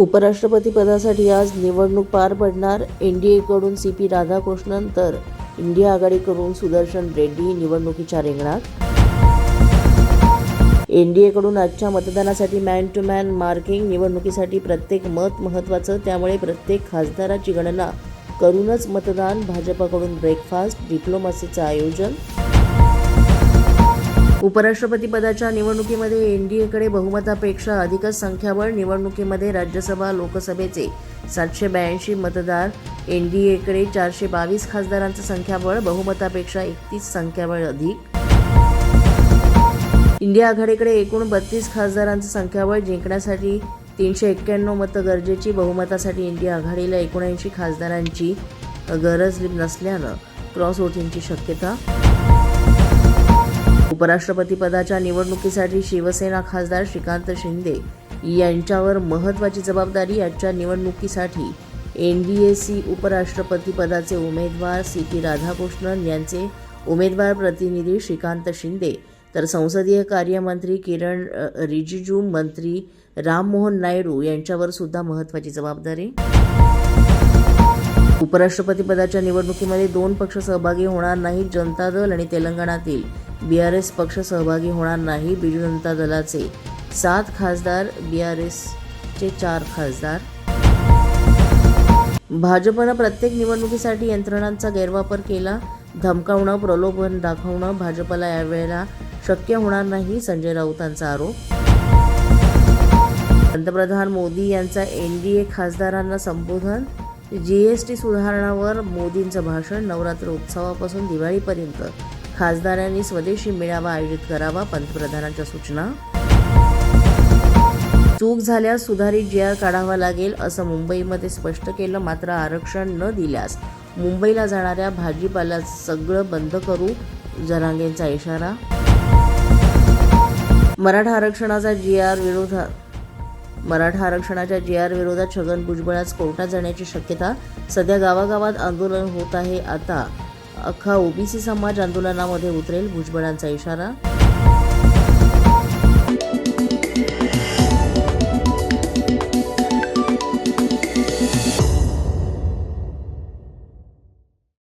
उपराष्ट्रपतीपदासाठी आज निवडणूक पार पडणार. एनडीएकडून सी पी राधाकृष्णन तर इंडिया आघाडीकडून सुदर्शन रेड्डी निवडणुकीच्या रिंगणात. एनडीएकडून आजच्या मतदानासाठी मॅन टू मॅन मार्किंग निवडणुकीसाठी प्रत्येक मत महत्त्वाचं त्यामुळे प्रत्येक खासदाराची गणना करूनच मतदान. भाजपाकडून ब्रेकफास्ट डिप्लोमसीचं आयोजन. उपराष्ट्रपती पदाच्या निवडणुकीमध्ये एनडीएकडे बहुमतापेक्षा अधिकच संख्याबळ निवडणुकीमध्ये राज्यसभा लोकसभेचे सातशे ब्याऐंशी मतदार एनडीएकडे चारशे बावीस खासदारांचं संख्याबळ बहुमतापेक्षा एकतीस संख्याबळ अधिक. इंडिया आघाडीकडे एकूण बत्तीस खासदारांचं संख्याबळ जिंकण्यासाठी तीनशे एक्क्याण्णव मतं गरजेची बहुमतासाठी इंडिया आघाडीला एकोणऐंशी खासदारांची गरज नसल्यानं क्रॉस वोटिंगची शक्यता उपराष्ट्रपतीपदाच्या निवडणुकीसाठी शिवसेना खासदार श्रीकांत शिंदे यांच्यावर महत्त्वाची जबाबदारी आजच्या निवडणुकीसाठी एन डी ए सी उपराष्ट्रपतीपदाचे उमेदवार सी पी राधाकृष्णन यांचे उमेदवार प्रतिनिधी श्रीकांत शिंदे तर संसदीय कार्यमंत्री किरण रिजिजू मंत्री राममोहन नायडू यांच्यावर सुद्धा महत्त्वाची जबाबदारी. उपराष्ट्रपती पदाच्या निवडणुकीमध्ये दोन पक्ष सहभागी होणार नाहीत जनता दल आणि तेलंगणातील. बी आर एस पक्ष सहभागी होणार नाही बिजू जनता दलाचे. सात खासदार बी आर एसचे चार खासदार. भाजपनं प्रत्येक निवडणुकीसाठी यंत्रणांचा गैरवापर केला. धमकावणं प्रलोभन दाखवणं भाजपला यावेळेला शक्य होणार नाही संजय राऊतांचा आरोप. पंतप्रधान मोदी यांचा एन डी ए खासदारांना संबोधन जी एस टी सुधारणावर मोदींचं भाषण नवरात्र उत्सवापासून दिवाळीपर्यंत. खासदारांनी स्वदेशी मेळावा आयोजित करावा पंतप्रधानांच्या सूचना. चूक झाल्यास सुधारित जी आर काढावा लागेल असं मुंबईमध्ये स्पष्ट केलं मात्र आरक्षण न दिल्यास. मुंबईला जाणाऱ्या भाजीपाला सगळं बंद करू जरांगेंचा इशारा. मराठा आरक्षणाचा जी आर विरोधात मराठा आरक्षणाच्या जी आर विरोधात छगन भुजबळ आज कोर्टात जाण्याची शक्यता सध्या गावागावात आंदोलन होत आहे. आता अख्खा ओबीसी समाज आंदोलनामध्ये उतरेल भुजबळांचा इशारा.